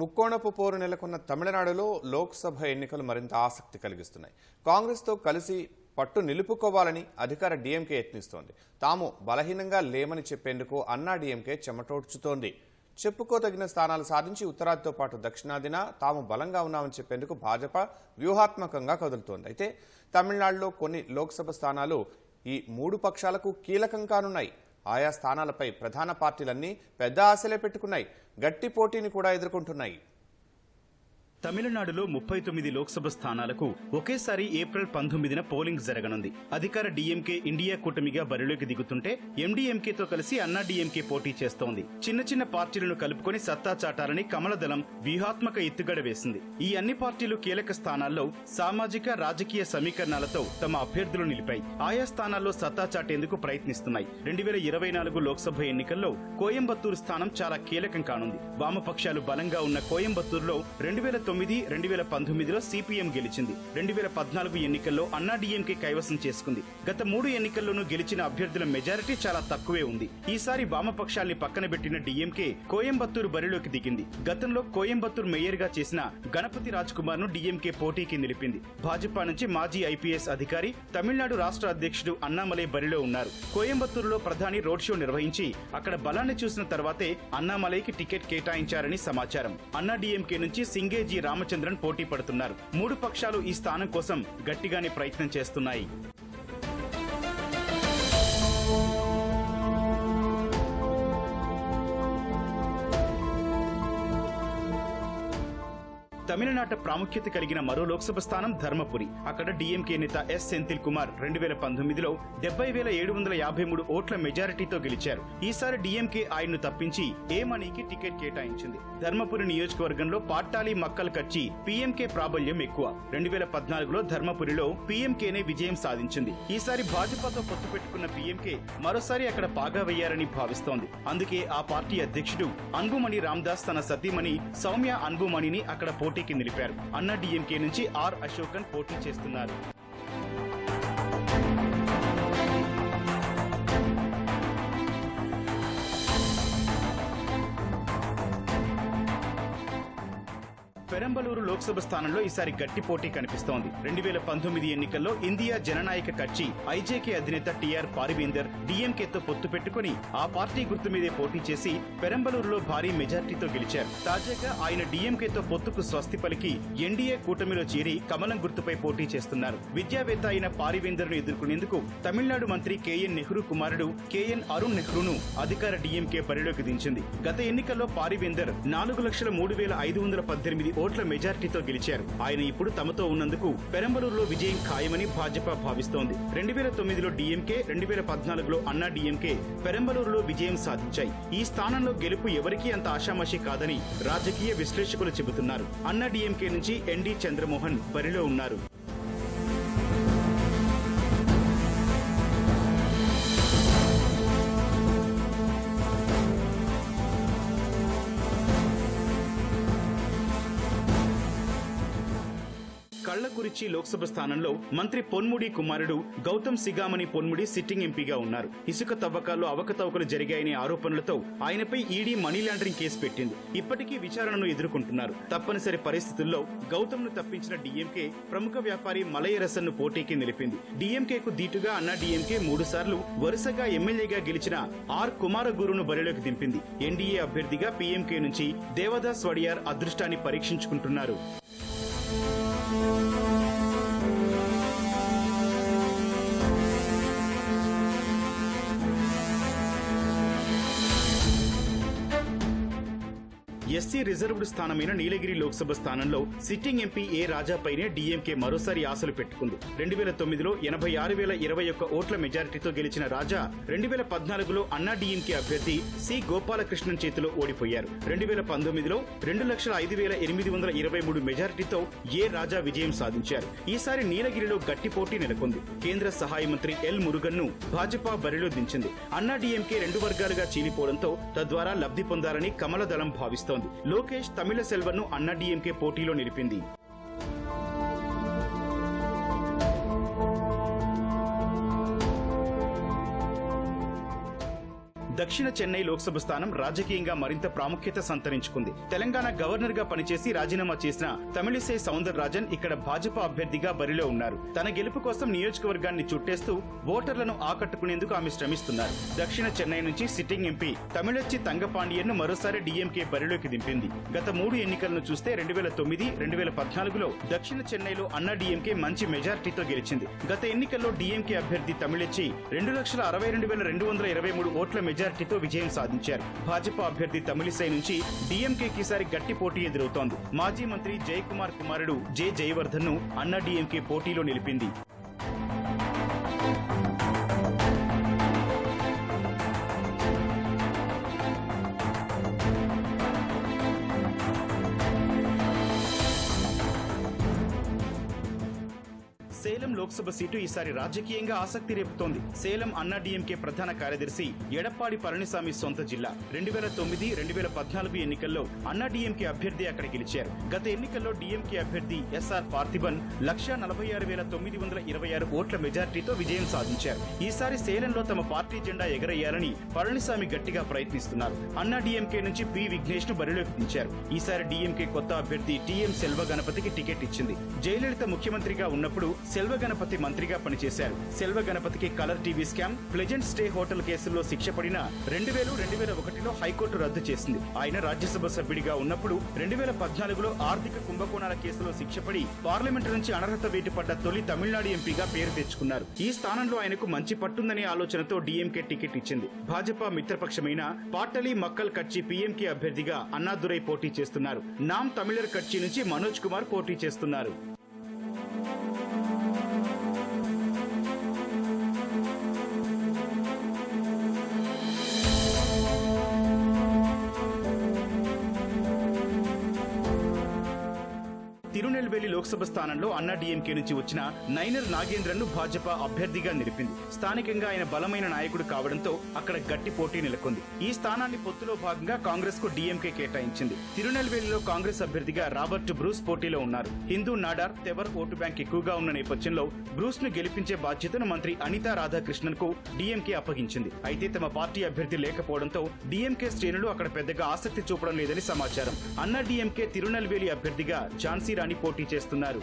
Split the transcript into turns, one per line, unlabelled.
ముక్కోణపు పోరు నెలకొన్న తమిళనాడులో లోక్సభ ఎన్నికలు మరింత ఆసక్తి కలిగిస్తున్నాయి. కాంగ్రెస్తో కలిసి పట్టు నిలుపుకోవాలని అధికార డీఎంకే యత్నిస్తోంది. తాము బలహీనంగా లేమని చెప్పేందుకు అన్నా డీఎంకే చెమటోడ్చుతోంది. చెప్పుకోదగిన స్థానాలు సాధించి ఉత్తరాదితో పాటు దక్షిణాదిన తాము బలంగా ఉన్నామని చెప్పేందుకు భాజపా వ్యూహాత్మకంగా కదులుతోంది. అయితే తమిళనాడులో కొన్ని లోక్సభ స్థానాలు ఈ మూడు పక్షాలకు కీలకం కానున్నాయి. ఆయా స్థానాలపై ప్రధాన పార్టీలన్నీ పెద్ద ఆశలే పెట్టుకున్నాయి. గట్టి పోటీని కూడా ఎదుర్కొంటున్నాయి.
తమిళనాడులో ముప్పై తొమ్మిది లోక్సభ స్థానాలకు ఒకేసారి ఏప్రిల్ పంతొమ్మిదిన పోలింగ్ జరగనుంది. అధికార డీఎంకే ఇండియా కూటమిగా బరిలోకి దిగుతుంటే ఎండీఎంకేతో కలిసి అన్నా డీఎంకే పోటీ చేస్తోంది. చిన్న చిన్న పార్టీలను కలుపుకొని సత్తా చాటాలని కమలదళం వ్యూహాత్మక ఎత్తుగడ వేసింది. ఈ అన్ని పార్టీలు కీలక స్థానాల్లో సామాజిక రాజకీయ సమీకరణాలతో తమ అభ్యర్థులు నిలిపాయి. ఆయా స్థానాల్లో సత్తా చాటేందుకు ప్రయత్నిస్తున్నాయి. రెండు వేల ఇరవై నాలుగు లోక్సభ ఎన్నికల్లో కోయంబత్తూరు స్థానం చాలా కీలకం కానుంది. వామపక్షాలు బలంగా ఉన్న కోయంబత్తూరులో రెండు వేల తొమ్మిది రెండు వేల పంతొమ్మిదిలో సిపిఎం గెలిచింది. రెండు వేల పద్నాలుగు ఎన్నికల్లో అన్నా డీఎంకే కైవసం చేసుకుంది. గత మూడు ఎన్నికల్లోనూ గెలిచిన అభ్యర్థుల మెజారిటీ చాలా తక్కువే ఉంది. ఈసారి వామపక్షాల్ని పక్కన పెట్టిన డీఎంకే కోయంబత్తూరు బరిలోకి దిగింది. గతంలో కోయంబత్తూరు మేయర్గా చేసిన గణపతి రాజ్ కుమార్ను డీఎంకే పోటీకి నిలిపింది. భాజపా నుంచి మాజీ ఐపీఎస్ అధికారి తమిళనాడు రాష్ట్ర అధ్యక్షుడు అన్నామలై బరిలో ఉన్నారు. కోయంబత్తూరులో ప్రధాని రోడ్ షో నిర్వహించి అక్కడ బలాన్ని చూసిన తర్వాతే అన్నామలైకి టికెట్ కేటాయించారని సమాచారం. అన్నా డీఎంకే నుంచి సింగేజీ రామచంద్రన్ పోటీ పడుతున్నారు. మూడు పక్షాలు ఈ స్థానం కోసం గట్టిగానే ప్రయత్నం చేస్తున్నాయి. తమిళనాట ప్రాముఖ్యత కలిగిన మరో లోక్సభ స్థానం ధర్మపురి. అక్కడ డీఎంకే నేత ఎస్. సెంతిల్ కుమార్ రెండు వేల పంతొమ్మిదిలో డెబ్బై వేల ఏడు వందల యాభై మూడు ఓట్ల మెజారిటీతో గెలిచారు. ఈసారి డీఎంకే ఆయన్ను తప్పించి ఏ మనీకి టికెట్ కేటాయించింది. ధర్మపురి నియోజకవర్గంలో పాట్టాలి మక్కల్ కచ్చి పీఎంకే ప్రాబల్యం ఎక్కువ. రెండు వేల పద్నాలుగులో ధర్మపురిలో పీఎంకేనే విజయం సాధించింది. ఈసారి భాజపాతో పొత్తు పెట్టుకున్న పీఎంకే మరోసారి అక్కడ పాగా వేయారని భావిస్తోంది. అందుకే ఆ పార్టీ అధ్యక్షుడు అన్బుమణి రామ్దాస్ తన సతీమణి సౌమ్య అన్బుమణిని అక్కడ పోటీ పోటీకి నిలిపారు. అన్నా డిఎంకే నుంచి ఆర్ అశోకన్ పోటీ చేస్తున్నారు. పెరంబలూరు లోక్సభ స్థానంలో ఈసారి గట్టి పోటీ కనిపిస్తోంది. రెండు వేల పంతొమ్మిది ఎన్నికల్లో ఇండియా జననాయక కచ్చి ఐజేకే అధినేత టిఆర్ పారివేందర్ డీఎంకేతో పొత్తు పెట్టుకుని ఆ పార్టీ గుర్తు మీదే పోటీ చేసి పెరంబలూరులో భారీ మెజార్టీతో గెలిచారు. తాజాగా ఆయన డీఎంకేతో పొత్తుకు స్వస్తి పలికి ఎన్డీఏ కూటమిలో చేరి కమలం గుర్తుపై పోటీ చేస్తున్నారు. విద్యావేత్త అయిన పారివేందర్ను ఎదుర్కొనేందుకు తమిళనాడు మంత్రి కేఎన్ నెహ్రూ కుమారుడు కేఎన్ అరుణ్ నెహ్రూను అధికార డీఎంకే బరిలోకి దించింది. గత ఎన్నికల్లో పారివేందర్ నాలుగు లక్షల మూడు వేల ఐదు వందల పద్దెనిమిది ఓట్ల మెజార్టీతో గెలిచారు. ఆయన ఇప్పుడు తమతో ఉన్నందుకు పెరంబలూరులో విజయం ఖాయమని భాజపా భావిస్తోంది. రెండు వేల తొమ్మిదిలో డీఎంకే రెండు వేల పద్నాలుగులో అన్నా డీఎంకే పెరంబలూరులో విజయం సాధించాయి. ఈ స్థానంలో గెలుపు ఎవరికీ అంత ఆషామాషి కాదని రాజకీయ విశ్లేషకులు చెబుతున్నారు. అన్నా డీఎంకే నుంచి ఎన్డీ చంద్రమోహన్ బరిలో ఉన్నారు. కళ్ళకురిచి లోక్సభ స్థానంలో మంత్రి పొన్ముడి కుమారుడు గౌతమ్ సిగామణి పొన్ముడి సిట్టింగ్ ఎంపీగా ఉన్నారు. ఇసుక తవ్వకాల్లో అవకతవకలు జరిగాయనే ఆరోపణలతో ఆయనపై ఈడీ మనీ లాండరింగ్ కేసు పెట్టింది. ఇప్పటికీ విచారణను ఎదుర్కొంటున్నారు. తప్పనిసరి పరిస్థితుల్లో గౌతమ్ను తప్పించిన డీఎంకే ప్రముఖ వ్యాపారి మలయరసన్ను పోటీకి నిలిపింది. డీఎంకేకు దీటుగా అన్న డీఎంకే మూడు సార్లు వరుసగా ఎమ్మెల్యేగా గెలిచిన ఆర్ కుమారగురును బరిలోకి దింపింది. ఎన్డీఏ అభ్యర్థిగా పీఎంకే నుంచి దేవదాస్ వడియార్ అదృష్టాన్ని పరీక్షించుకుంటున్నారు. ఎస్సీ రిజర్వ్డ్ స్థానమైన నీలగిరి లోక్సభ స్థానంలో సిట్టింగ్ ఎంపీ ఏ రాజాపైనే డీఎంకే మరోసారి ఆశలు పెట్టుకుంది. రెండు వేల తొమ్మిదిలో ఎనభై ఆరు వేల ఇరవై ఒక్క ఓట్ల మెజారిటీతో గెలిచిన రాజా రెండు వేల పద్నాలుగులో అన్నా డీఎంకే అభ్యర్థి సి గోపాలకృష్ణన్ చేతిలో ఓడిపోయారు. రెండు వేల పంతొమ్మిదిలో రెండు లక్షల ఐదు వేల ఎనిమిది వందల ఇరవై మూడు మెజారిటీతో ఏ రాజా విజయం సాధించారు. ఈసారి నీలగిరిలో గట్టి పోటీ నెలకొంది. కేంద్ర సహాయ మంత్రి ఎల్ మురుగన్ను భాజపా బరిలో దించింది. అన్నా డీఎంకే రెండు వర్గాలుగా చీలిపోవడంతో తద్వారా లబ్ధి పొందాలని కమల దళం భావిస్తోంది. లోకేష్ తమిళ సెల్వన్ను అన్నా డీఎంకే పోటీలో నిలిపింది. దక్షిణ చెన్నై లోక్సభ స్థానం రాజకీయంగా మరింత ప్రాముఖ్యత సంతరించుకుంది. తెలంగాణ గవర్నర్గా పనిచేసి రాజీనామా చేసిన తమిళిసై సౌందర్ రాజన్ ఇక్కడ భాజపా అభ్యర్థిగా బరిలో ఉన్నారు. తన గెలుపు కోసం నియోజకవర్గాన్ని చుట్టేస్తూ ఓటర్లను ఆకట్టుకునేందుకు ఆమె శ్రమిస్తున్నారు. దక్షిణ చెన్నై నుంచి సిట్టింగ్ ఎంపీ తమిళొచ్చి తంగపాండియన్ను మరోసారి డీఎంకే బరిలోకి దింపింది. గత మూడు ఎన్నికలను చూస్తే రెండు వేల తొమ్మిది రెండు వేల పద్నాలుగులో దక్షిణ చెన్నైలో అన్నా డీఎంకే మంచి మెజార్టీతో గెలిచింది. గత ఎన్నికల్లో డీఎంకే అభ్యర్థి తమిళచ్చి రెండు లక్షల అరవై రెండు వేల రెండు వందల ఇరవై మూడు ఓట్ల మెజార్టీతో విజయం సాధించారు. భాజపా అభ్యర్థి తమిళిసై నుంచి డీఎంకేకి ఈసారి గట్టి పోటీ ఎదురవుతోంది. మాజీ మంత్రి జయకుమార్ కుమారుడు జె జయవర్ధన్ను అన్నా డీఎంకే పోటీలో నిలిపింది. సేలం లోక్సభ సీటు ఈసారి రాజకీయంగా ఆసక్తి రేపుతోంది. సేలం అన్నా డిఎంకే ప్రధాన కార్యదర్శి ఎడప్పాడి పళనిసామి సొంత జిల్లా. రెండు వేల తొమ్మిది రెండు వేల పద్నాలుగు ఎన్నికల్లో అన్నా డిఎంకే అభ్యర్థి అక్కడ గెలిచారు. గత ఎన్నికల్లో డిఎంకే అభ్యర్థి ఎస్ఆర్ పార్థిబన్ లక్ష నలభై ఆరు వేల తొమ్మిది వందల ఇరవై ఆరు ఓట్ల మెజార్టీతో విజయం సాధించారు. ఈసారి సేలంలో తమ పార్టీ జెండా ఎగరేయాలని పళనిసామి గట్టిగా ప్రయత్నిస్తున్నారు. అన్నా డిఎంకే నుంచి పి విఘ్నేష్ను బరిలోకి దించారు. ఈసారి డిఎంకే కొత్త అభ్యర్థి టిఎం సెల్వ గణపతికి టికెట్ ఇచ్చింది. జయలలిత ముఖ్యమంత్రిగా ఉన్నప్పుడు సెల్వ గణపతి మంత్రిగా పనిచేశారు. సెల్వ గణపతికి colour TV scam pleasant stay hotel కేసుల్లో శిక్ష పడిన రెండు వేలు రెండు వేల ఒకటిలో హైకోర్టు రద్దు చేసింది. ఆయన రాజ్యసభ సభ్యుడిగా ఉన్నప్పుడు రెండు వేల పద్నాలుగులో ఆర్థిక కుంభకోణాల కేసులో శిక్ష పడి పార్లమెంటు నుంచి అనర్హత వేటుపడ్డ తొలి తమిళనాడు ఎంపీగా పేరు తెచ్చుకున్నారు. ఈ స్థానంలో ఆయనకు మంచి పట్టుందనే ఆలోచనతో డీఎంకే టికెట్ ఇచ్చింది. భాజపా మిత్రపక్షమైన పాటలి మక్కల్ కచ్చి పీఎంకే అభ్యర్థిగా అన్నాదురై పోటీ చేస్తున్నారు. నామ్ తమిళర్ కచ్చి నుంచి మనోజ్ కుమార్ పోటీ చేస్తున్నారు. తిరునెల్వేలి లోక్సభ స్థానంలో అన్నా డిఎంకే నుంచి వచ్చిన నైనర్ నాగేంద్రన్ను భాజపా అభ్యర్థిగా నిలిపింది. స్థానికంగా ఆయన బలమైన నాయకుడు కావడంతో అక్కడ గట్టి పోటీ నెలకొంది. ఈ స్థానాన్ని పొత్తులో భాగంగా కాంగ్రెస్కు డిఎంకే కేటాయించింది. తిరునెల్వేలిలో కాంగ్రెస్ అభ్యర్థిగా రాబర్ట్ బ్రూస్ పోటీలో ఉన్నారు. హిందూ నాడార్ తెవర్ ఓటు బ్యాంక్ ఎక్కువగా ఉన్న నేపథ్యంలో బ్రూస్ను గెలిపించే బాధ్యతను మంత్రి అనితా రాధాకృష్ణన్కు డిఎంకే అప్పగించింది. అయితే తమ పార్టీ అభ్యర్థి లేకపోవడంతో డిఎంకే శ్రేణులు అక్కడ పెద్దగా ఆసక్తి చూపడం లేదని సమాచారం. అన్నా డిఎంకే తిరునెల్వేలి అభ్యర్థిగా ఝాన్సీ రాణి పోటీ పోటీ చేస్తున్నారు.